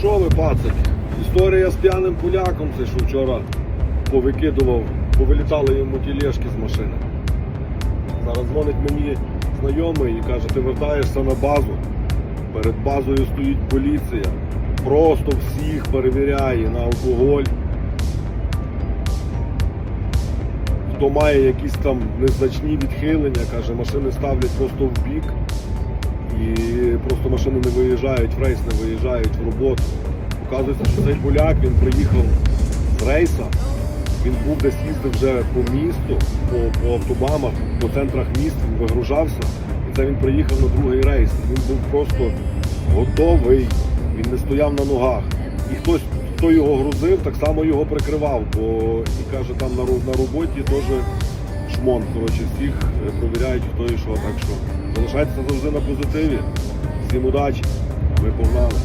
що ви, пацики? Історія з п'яним поляком, це що вчора повикидував, повилітали йому тілешки з машини. Зараз дзвонить мені знайомий і каже, ти вертаєшся на базу. Перед базою стоїть поліція. Просто всіх перевіряє на алкоголь. Хто має якісь там незначні відхилення, каже, машини ставлять просто в бік. І просто машини не виїжджають в рейс, не виїжджають в роботу. Оказується, що цей поляк він приїхав з рейса. Він був десь їздив вже по місту, по, по автобамах, по центрах міст, він вигружався. І це він приїхав на другий рейс. Він був просто готовий, він не стояв на ногах. І хтось, хто його грузив, так само його прикривав, бо і каже, там на, на роботі теж шмон. Коротше, всіх е, провіряють, хто і що. Так що залишайтеся завжди на позитиві. Всім удачі, ми погнали.